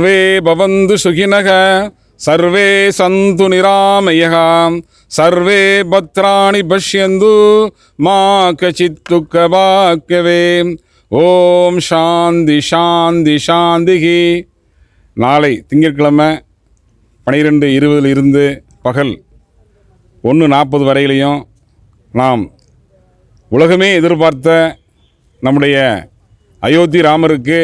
Survey பவந்து சுகினக survey சந்து Niramaya survey பத்ராணி பஷ்யந்து மா கச்சித் துக்கபாக்கவே ஓம் சாந்தி சாந்தி சாந்திகி நாளை திங்கட்கிழமை பனிரெண்டு இருபதில் இருந்து பகல் ஒன்று நாற்பது வரையிலையும் நாம் உலகமே எதிர்பார்த்த நம்முடைய அயோத்தி ராமருக்கு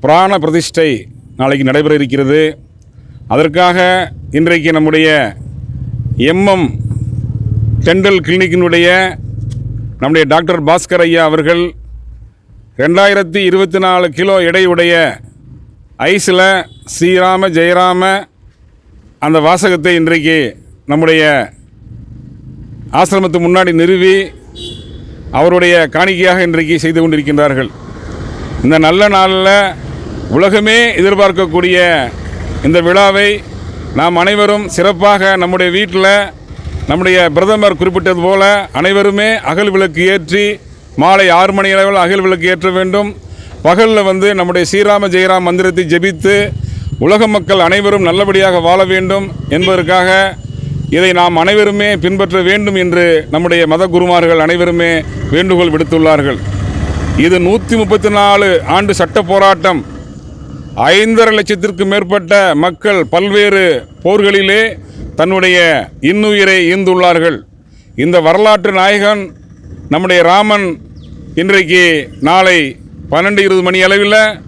புராண பிரதிஷ்டை நாளைக்கு நடைபெற இருக்கிறது அதற்காக இன்றைக்கு நம்முடைய எம்எம் டெண்டல் கிளினிக்கினுடைய நம்முடைய டாக்டர் பாஸ்கர் ஐயா அவர்கள் ரெண்டாயிரத்தி இருபத்தி நாலு கிலோ எடையுடைய ஐஸில் ஸ்ரீராம ஜெயராம அந்த வாசகத்தை இன்றைக்கு நம்முடைய ஆசிரமத்து முன்னாடி நிறுவி அவருடைய காணிக்கையாக இன்றைக்கு செய்து கொண்டிருக்கின்றார்கள். இந்த நல்ல நாளில் உலகமே எதிர்பார்க்கக்கூடிய இந்த விழாவை நாம் அனைவரும் சிறப்பாக நம்முடைய வீட்டில் நம்முடைய பிரதமர் குறிப்பிட்டது போல அனைவருமே அகல் விளக்கு ஏற்றி மாலை ஆறு மணி அளவில் அகல் விளக்கு ஏற்ற வேண்டும். பகலில் வந்து நம்முடைய ஸ்ரீராம ஜெயராம் மந்திரத்தை ஜெபித்து உலக மக்கள் அனைவரும் நல்லபடியாக வாழ வேண்டும் என்பதற்காக இதை நாம் அனைவருமே பின்பற்ற வேண்டும் என்று நம்முடைய மத குருமார்கள் அனைவருமே வேண்டுகோள் விடுத்துள்ளார்கள். இது நூற்றி முப்பத்தி நாலு ஆண்டு சட்ட போராட்டம். ஐந்தரை லட்சத்திற்கும் மேற்பட்ட மக்கள் பல்வேறு போர்களிலே தன்னுடைய இன்னுயிரை ஈந்துள்ளார்கள் இந்த வரலாற்று நாயகன் நம்முடைய ராமன் இன்றைக்கு நாளை பன்னெண்டு இருபது மணி அளவில்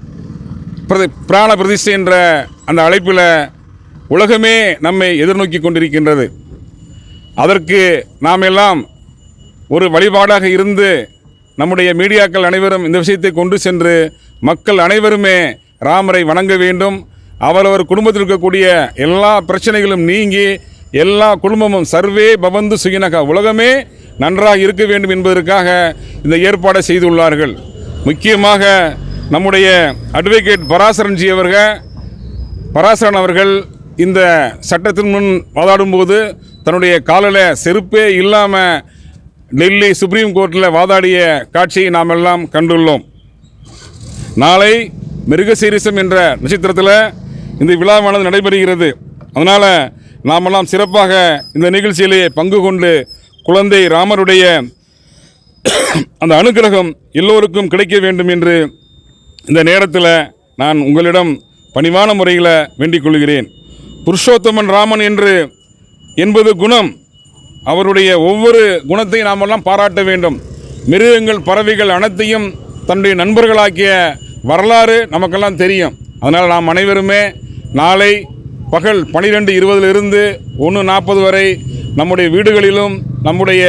பிரதி பிராண பிரதிஷ்டை என்ற அந்த அழைப்பில் உலகமே நம்மை எதிர்நோக்கி கொண்டிருக்கின்றது. அதற்கு நாம் எல்லாம் ஒரு வழிபாடாக இருந்து நம்முடைய மீடியாக்கள் அனைவரும் இந்த விஷயத்தை கொண்டு சென்று மக்கள் அனைவருமே ராமரை வணங்க வேண்டும். அவரவர் குடும்பத்தில் இருக்கக்கூடிய எல்லா பிரச்சனைகளும் நீங்கி எல்லா குடும்பமும் சர்வே பவந்து சுகினக உலகமே நன்றாக இருக்க வேண்டும் என்பதற்காக இந்த ஏற்பாடை செய்துள்ளார்கள். முக்கியமாக நம்முடைய அட்வொகேட் பராசரன்ஜி அவர்கள் பராசரன் அவர்கள் இந்த சட்டத்தின் முன் வாதாடும்போது தன்னுடைய காலில் செருப்பே இல்லாமல் டெல்லி சுப்ரீம் கோர்ட்டில் வாதாடிய காட்சியை நாம் எல்லாம் கண்டுள்ளோம். நாளை மிருகசீரிசம் என்ற நட்சத்திரத்தில் இந்த விழாவானது நடைபெறுகிறது. அதனால் நாமெல்லாம் சிறப்பாக இந்த நிகழ்ச்சியிலே பங்கு கொண்டு குழந்தை ராமருடைய அந்த அனுக்கிரகம் எல்லோருக்கும் கிடைக்க வேண்டும் என்று இந்த நேரத்தில் நான் உங்களிடம் பணிவான முறையில் வேண்டிக் கொள்கிறேன். புருஷோத்தமன் ராமன் என்று என்பது குணம். அவருடைய ஒவ்வொரு குணத்தையும் நாமெல்லாம் பாராட்ட வேண்டும். மிருகங்கள் பறவைகள் அனைத்தையும் தன்னுடைய நண்பர்களாக்கிய வரலாறு நமக்கெல்லாம் தெரியும். அதனால் நாம் அனைவருமே நாளை பகல் பனிரெண்டு இருபதிலிருந்து ஒன்று நாற்பது வரை நம்முடைய வீடுகளிலும் நம்முடைய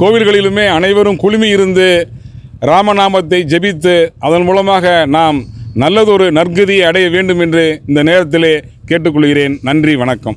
கோவில்களிலுமே அனைவரும் குழுமி இருந்து ராமநாமத்தை ஜெபித்து அதன் மூலமாக நாம் நல்லதொரு நற்கதியை அடைய வேண்டும் என்று இந்த நேரத்திலே கேட்டுக்கொள்கிறேன். நன்றி வணக்கம்.